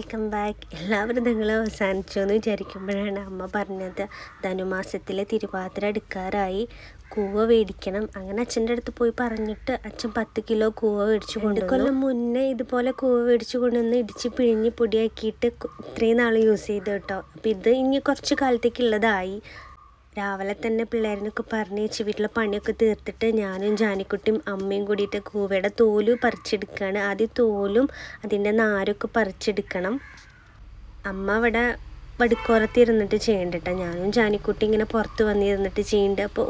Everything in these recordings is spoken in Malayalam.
Welcome back. എല്ലാവരും നിങ്ങൾ അവസാനിച്ചു എന്ന് വിചാരിക്കുമ്പോഴാണ് അമ്മ പറഞ്ഞത്. ധനുമാസത്തിലെ തിരുവാതിര എടുക്കാറായി കൂവ മേടിക്കണം. അങ്ങനെ അച്ഛന്റെ അടുത്ത് പോയി പറഞ്ഞിട്ട് അച്ഛൻ പത്ത് കിലോ കൂവ മേടിച്ചു കൊണ്ട് കൊല്ലം മുന്നേ ഇതുപോലെ കൂവ മേടിച്ചു കൊണ്ടുവന്ന് ഇടിച്ച് പിഴിഞ്ഞ് പൊടിയാക്കിയിട്ട് ഇത്രയും നാൾ യൂസ് ചെയ്ത് കേട്ടോ. അപ്പോൾ ഇത് ഇനി കുറച്ച് കാലത്തേക്കുള്ളതായി രാവിലെ തന്നെ പിള്ളേരിനൊക്കെ പറഞ്ഞേച്ച് വീട്ടിലെ പണിയൊക്കെ തീർത്തിട്ട് ഞാനും ജാനിക്കുട്ടിയും അമ്മയും കൂടിയിട്ട് കൂവയുടെ തോൽ പറിച്ചെടുക്കുകയാണ് ആദ്യം തോലും അതിന്റെ നാരൊക്കെ പറിച്ചെടുക്കണം. അമ്മ അവിടെ വടിക്കോരത്ത് ഇരുന്നിട്ട് ചെയ്യണ്ട കേട്ടോ ഞാനും ജാനിക്കുട്ടി ഇങ്ങനെ പുറത്ത് വന്നിരുന്നിട്ട് ചെയ്യേണ്ട. അപ്പോൾ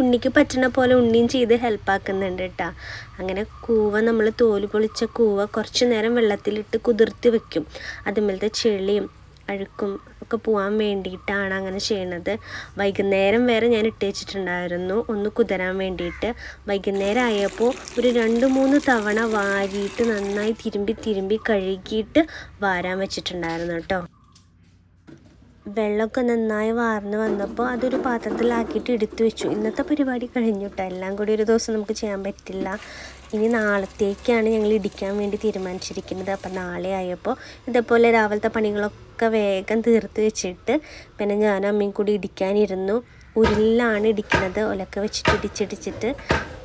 ഉണ്ണിക്ക് പറ്റണ പോലെ ഉണ്ണിയും ചെയ്ത് ഹെൽപ്പാക്കുന്നുണ്ട് കേട്ടോ അങ്ങനെ കൂവ നമ്മൾ തോൽ പൊളിച്ച കൂവ കുറച്ച് നേരം വെള്ളത്തിലിട്ട് കുതിർത്തി വെക്കും. അതുമേലത്തെ ചെളിയും അഴുക്കും ഒക്കെ പോകാൻ വേണ്ടിയിട്ടാണ് അങ്ങനെ ചെയ്യണത്. വൈകുന്നേരം വരെ ഞാൻ ഇട്ട് വെച്ചിട്ടുണ്ടായിരുന്നു. ഒന്ന് കുതിരാൻ വേണ്ടിയിട്ട്. വൈകുന്നേരം ആയപ്പോൾ ഒരു രണ്ട് മൂന്ന് തവണ വാരിയിട്ട് നന്നായി തിരുമ്പി തിരുമ്പി കഴുകിയിട്ട് വാരാൻ വെച്ചിട്ടുണ്ടായിരുന്നു കേട്ടോ. വെള്ളമൊക്കെ നന്നായി വാർന്ന് വന്നപ്പോൾ അതൊരു പാത്രത്തിലാക്കിയിട്ട് എടുത്തു വെച്ചു. ഇന്നത്തെ പരിപാടി കഴിഞ്ഞിട്ടോ എല്ലാം കൂടി ഒരു ദിവസം നമുക്ക് ചെയ്യാൻ പറ്റില്ല. ഇനി നാളത്തേക്കാണ് ഞങ്ങൾ ഇടിക്കാൻ വേണ്ടി തീരുമാനിച്ചിരിക്കുന്നത്. അപ്പം നാളെ ആയപ്പോൾ ഇതേപോലെ രാവിലത്തെ പണികളൊക്കെ വേഗം തീർത്ത് വെച്ചിട്ട് പിന്നെ ഞാനും അമ്മയും കൂടി ഇടിക്കാനിരുന്നു. ഉരുളിലാണ് ഇടിക്കുന്നത്. ഒലക്ക വെച്ചിട്ട് ഇടിച്ചിടിച്ചിട്ട്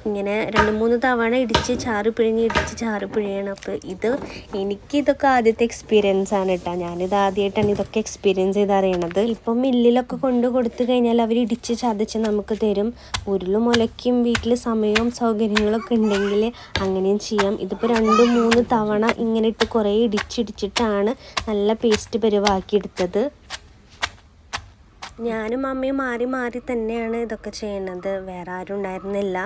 ഇങ്ങനെ രണ്ട് മൂന്ന് തവണ ഇടിച്ച് ചാറ് പിഴിഞ്ഞ് ഇടിച്ച് ചാറ് പിഴിയണം. അപ്പോൾ ഇത് എനിക്ക് ഇതൊക്കെ ആദ്യത്തെ എക്സ്പീരിയൻസ് ആണ് കേട്ടോ ഞാനിത് ആദ്യമായിട്ടാണ് ഇതൊക്കെ എക്സ്പീരിയൻസ് ചെയ്ത് അറിയണത്. ഇപ്പം മില്ലിലൊക്കെ കൊണ്ട് കൊടുത്തു കഴിഞ്ഞാൽ അവർ ഇടിച്ച് ചതച്ച് നമുക്ക് തരും. ഉരുളും മുലയ്ക്കും വീട്ടിൽ സമയവും സൗകര്യങ്ങളൊക്കെ ഉണ്ടെങ്കിൽ അങ്ങനെയും ചെയ്യാം. ഇതിപ്പോൾ രണ്ട് മൂന്ന് തവണ ഇങ്ങനെ ഇട്ട് കുറേ ഇടിച്ചിടിച്ചിട്ടാണ് നല്ല പേസ്റ്റ് പരുവാക്കിയെടുത്തത് ഞാനും അമ്മയും മാറി മാറി തന്നെയാണ് ഇതൊക്കെ ചെയ്യണത്. വേറെ ആരും ഉണ്ടായിരുന്നില്ല.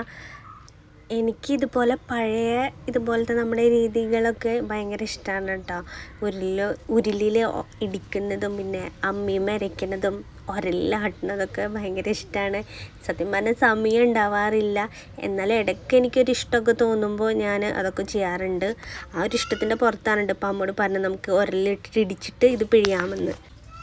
എനിക്ക് ഇതുപോലെ പഴയ ഇതുപോലത്തെ നമ്മുടെ രീതികളൊക്കെ ഭയങ്കര ഇഷ്ടമാണ് കേട്ടോ. ഉരുളിൽ ഇടിക്കുന്നതും പിന്നെ അമ്മി അരയ്ക്കുന്നതും ഉരലിലാട്ടുന്നതൊക്കെ ഭയങ്കര ഇഷ്ടമാണ് സത്യം പറഞ്ഞാൽ സമയം ഉണ്ടാവാറില്ല. എന്നാലും ഇടയ്ക്ക് എനിക്കൊരു ഇഷ്ടമൊക്കെ തോന്നുമ്പോൾ ഞാൻ അതൊക്കെ ചെയ്യാറുണ്ട്. ആ ഒരു ഇഷ്ടത്തിന്റെ പുറത്താണ് ഇപ്പം അമ്മോട് പറഞ്ഞത് നമുക്ക് ഉരലിലിട്ടിട്ട് ഇടിച്ചിട്ട് ഇത് പിഴിയാമെന്ന്.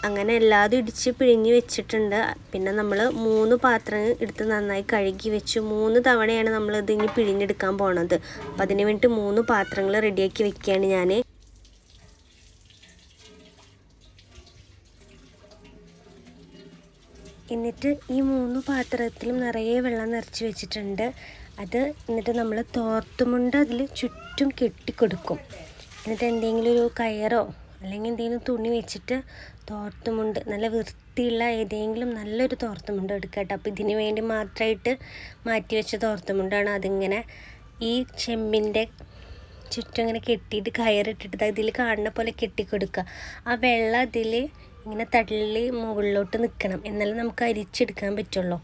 അങ്ങനെ എല്ലാതും ഇടിച്ച് പിഴിഞ്ഞ് വെച്ചിട്ടുണ്ട്. പിന്നെ നമ്മൾ മൂന്ന് പാത്രം എടുത്ത് നന്നായി കഴുകി വെച്ചു. മൂന്ന് തവണയാണ് നമ്മൾ ഇത് ഇനി പിഴിഞ്ഞെടുക്കാൻ പോണത്. അപ്പം അതിന് വേണ്ടിയിട്ട് മൂന്ന് പാത്രങ്ങൾ റെഡിയാക്കി വെക്കുകയാണ് ഞാൻ എന്നിട്ട് ഈ മൂന്ന് പാത്രത്തിലും നിറയെ വെള്ളം നിറച്ച് വെച്ചിട്ടുണ്ട്. അത് എന്നിട്ട് നമ്മൾ തോർത്തുമുണ്ട് അതിൽ ചുറ്റും കെട്ടിക്കൊടുക്കും. എന്നിട്ട് എന്തെങ്കിലും ഒരു കയറോ അല്ലെങ്കിൽ എന്തെങ്കിലും തുണി വെച്ചിട്ട് തോർത്തുമുണ്ട്. നല്ല വൃത്തിയുള്ള ഏതെങ്കിലും നല്ലൊരു തോർത്തുമുണ്ട് എടുക്കട്ടെ. കേട്ടോ അപ്പോൾ ഇതിന് വേണ്ടി മാത്രമായിട്ട് മാറ്റി വെച്ച തോർത്തുമുണ്ടാണ് അതിങ്ങനെ ഈ ചെമ്പിന്റെ ചുറ്റും ഇങ്ങനെ കെട്ടിയിട്ട് കയറിട്ടിട്ട് ഇതിൽ കാണുന്ന പോലെ കെട്ടിക്കൊടുക്കുക. ആ വെള്ളം അതിൽ ഇങ്ങനെ തള്ളി മുകളിലോട്ട് നിൽക്കണം. എന്നാലും നമുക്ക് അരിച്ചെടുക്കാൻ പറ്റുള്ളൂ.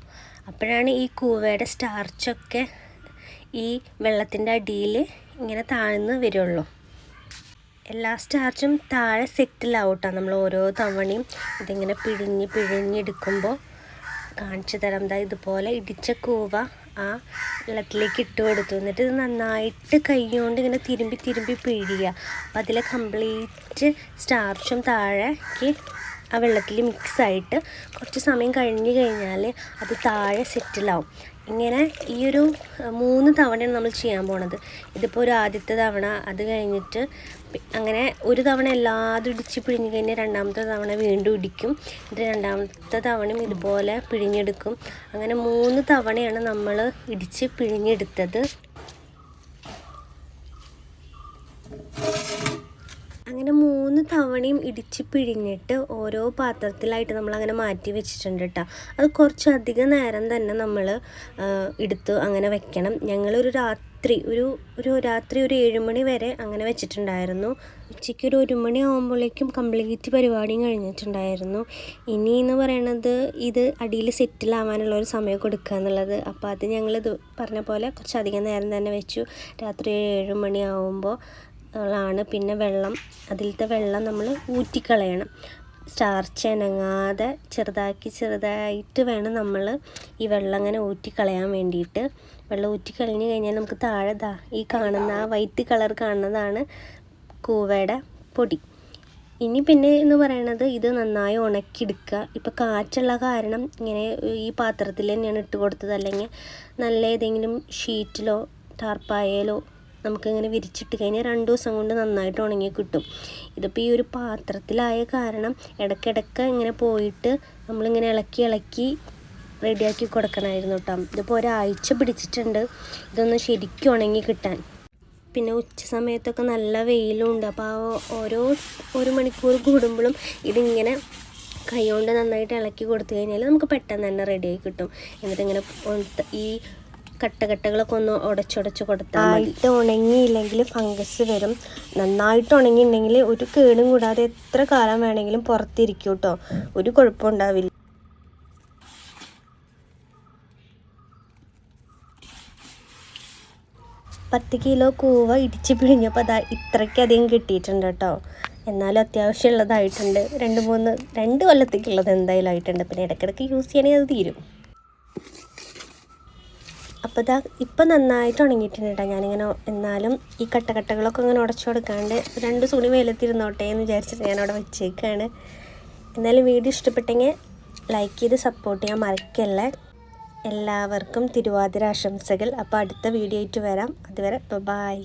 അപ്പോഴാണ് ഈ കൂവയുടെ സ്റ്റാർച്ചൊക്കെ ഈ വെള്ളത്തിന്റെ അടിയിൽ ഇങ്ങനെ താഴ്ന്ന് വരുള്ളൂ. എല്ലാ സ്റ്റാർച്ചും താഴെ സെറ്റിലാവും കേട്ടോ നമ്മൾ ഓരോ തവണയും. ഇതിങ്ങനെ പിഴിഞ്ഞ് പിഴിഞ്ഞെടുക്കുമ്പോൾ കാണിച്ചു തരാം. ദാ ഇതുപോലെ ഇടിച്ച കൂവ ആ വെള്ളത്തിലേക്ക് ഇട്ട് കൊടുത്തു. എന്നിട്ട് ഇത് നന്നായിട്ട് കൈകൊണ്ട് ഇങ്ങനെ തിരുമ്പി തിരുമ്പി പിഴിയുക. അപ്പോൾ അതിലെ കംപ്ലീറ്റ് സ്റ്റാർച്ചും താഴേക്ക് ആ വെള്ളത്തിൽ മിക്സ് ആയിട്ട് കുറച്ച് സമയം കഴിഞ്ഞ് കഴിഞ്ഞാൽ അത് താഴെ സെറ്റിലാവും. ഇങ്ങനെ ഈ ഒരു മൂന്ന് തവണയാണ് നമ്മൾ ചെയ്യാൻ പോണത്. ഇതിപ്പോൾ ഒരു ആദ്യത്തെ തവണ അത് കഴിഞ്ഞിട്ട് അങ്ങനെ ഒരു തവണ എല്ലാതും ഇടിച്ച് പിഴിഞ്ഞ് കഴിഞ്ഞാൽ രണ്ടാമത്തെ തവണ വീണ്ടും ഇടിക്കും. ഇത് രണ്ടാമത്തെ തവണയും ഇതുപോലെ പിഴിഞ്ഞെടുക്കും. അങ്ങനെ മൂന്ന് തവണയാണ് നമ്മൾ ഇടിച്ച് പിഴിഞ്ഞെടുത്തത്. അങ്ങനെ മൂന്ന് തവണയും ഇടിച്ച് പിഴിഞ്ഞിട്ട് ഓരോ പാത്രത്തിലായിട്ട് നമ്മൾ അങ്ങനെ മാറ്റി വെച്ചിട്ടുണ്ട് കേട്ടോ അത് കുറച്ചധികം നേരം തന്നെ നമ്മൾ എടുത്ത് അങ്ങനെ വെക്കണം. ഞങ്ങളൊരു രാത്രി ഒരു ഒരു രാത്രി ഒരു ഏഴുമണി വരെ അങ്ങനെ വെച്ചിട്ടുണ്ടായിരുന്നു. ഉച്ചയ്ക്ക് ഒരു ഒരു മണി ആകുമ്പോഴേക്കും കംപ്ലീറ്റ് പരിപാടിയും കഴിഞ്ഞിട്ടുണ്ടായിരുന്നു. ഇനി എന്ന് പറയണത് ഇത് അടിയിൽ സെറ്റിലാവാനുള്ള ഒരു സമയം കൊടുക്കുക എന്നുള്ളത്. അപ്പോൾ അത് ഞങ്ങളിത് പറഞ്ഞ പോലെ കുറച്ചധികം നേരം തന്നെ വെച്ചു. രാത്രി ഏഴ് മണി ാണ് പിന്നെ വെള്ളം. അതിലത്തെ വെള്ളം നമ്മൾ ഊറ്റിക്കളയണം. സ്റ്റാർച്ച് അനങ്ങാതെ ചെറുതാക്കി ചെറുതായിട്ട് വേണം നമ്മൾ ഈ വെള്ളം അങ്ങനെ ഊറ്റിക്കളയാൻ വേണ്ടിയിട്ട്. വെള്ളം ഊറ്റിക്കളഞ്ഞ് കഴിഞ്ഞാൽ നമുക്ക് താഴെ ദാ ഈ കാണുന്ന ആ വൈറ്റ് കളർ കാണുന്നതാണ് കൂവയുടെ പൊടി. ഇനി പിന്നെ എന്ന് പറയണത് ഇത് നന്നായി ഉണക്കിയെടുക്കുക. ഇപ്പോൾ കാറ്റുള്ള കാരണം ഇങ്ങനെ ഈ പാത്രത്തിൽ തന്നെയാണ് ഇട്ട് കൊടുത്തത്. അല്ലെങ്കിൽ നല്ല ഏതെങ്കിലും ഷീറ്റിലോ ടാർപ്പായയിലോ നമുക്കിങ്ങനെ വിരിച്ചിട്ട് കഴിഞ്ഞാൽ രണ്ട് ദിവസം കൊണ്ട് നന്നായിട്ട് ഉണങ്ങി കിട്ടും. ഇതിപ്പോൾ ഈ ഒരു പാത്രത്തിലായ കാരണം ഇടയ്ക്കിടയ്ക്ക് ഇങ്ങനെ പോയിട്ട് നമ്മളിങ്ങനെ ഇളക്കി ഇളക്കി റെഡിയാക്കി കൊടുക്കണമായിരുന്നു കേട്ടോ. ഇതിപ്പോൾ ഒരാഴ്ച പിടിച്ചിട്ടുണ്ട്. ഇതൊന്ന് ശരിക്കും ഉണങ്ങി കിട്ടാൻ. പിന്നെ ഉച്ച സമയത്തൊക്കെ നല്ല വെയിലുണ്ട് അപ്പോൾ ആ ഓരോ ഒരു മണിക്കൂർ കൂടുമ്പോഴും ഇതിങ്ങനെ കൈകൊണ്ട് നന്നായിട്ട് ഇളക്കി കൊടുത്തു കഴിഞ്ഞാൽ നമുക്ക് പെട്ടെന്ന് തന്നെ റെഡിയായി കിട്ടും. എന്നിട്ട് ഇങ്ങനെ ഈ കട്ടകട്ടകളൊക്കെ ഒന്ന് ഉടച്ചുടച്ച് കൊടുത്താൽ ആയിട്ട് ഉണങ്ങിയില്ലെങ്കിൽ ഫംഗസ് വരും. നന്നായിട്ട് ഉണങ്ങിയിട്ടുണ്ടെങ്കിൽ ഒരു കേടും കൂടാതെ എത്ര കാലം വേണമെങ്കിലും പുറത്തിരിക്കും കേട്ടോ. ഒരു കുഴപ്പമുണ്ടാവില്ല പത്ത് കിലോ കൂവ ഇടിച്ച് പിഴിഞ്ഞപ്പോൾ അതാ ഇത്രയ്ക്കധികം കിട്ടിയിട്ടുണ്ട് കേട്ടോ. എന്നാലും അത്യാവശ്യമുള്ളതായിട്ടുണ്ട്. രണ്ട് മൂന്ന് രണ്ട് കൊല്ലത്തേക്കുള്ളത് എന്തായാലും ആയിട്ടുണ്ട്. പിന്നെ ഇടയ്ക്കിടയ്ക്ക് യൂസ് ചെയ്യണമെങ്കിൽ അത് തീരും. അപ്പോൾ ഇതാ ഇപ്പം നന്നായിട്ട് ഉണങ്ങിയിട്ടുണ്ട് കേട്ടോ ഞാനിങ്ങനെ എന്നാലും ഈ കട്ടകട്ടകളൊക്കെ ഇങ്ങനെ ഉടച്ചു കൊടുക്കാണ്ട് രണ്ട് സുണി വെയിലത്തിരുന്നോട്ടെ എന്ന് വിചാരിച്ചിട്ട് ഞാനവിടെ വെച്ചേക്കാണ്. എന്നാലും വീഡിയോ ഇഷ്ടപ്പെട്ടെങ്കിൽ ലൈക്ക് ചെയ്ത് സപ്പോർട്ട് ചെയ്യാൻ മറക്കല്ലേ. എല്ലാവർക്കും തിരുവാതിര ആശംസകൾ അപ്പോൾ അടുത്ത വീഡിയോ ആയിട്ട് വരാം. അതുവരെ ബൈ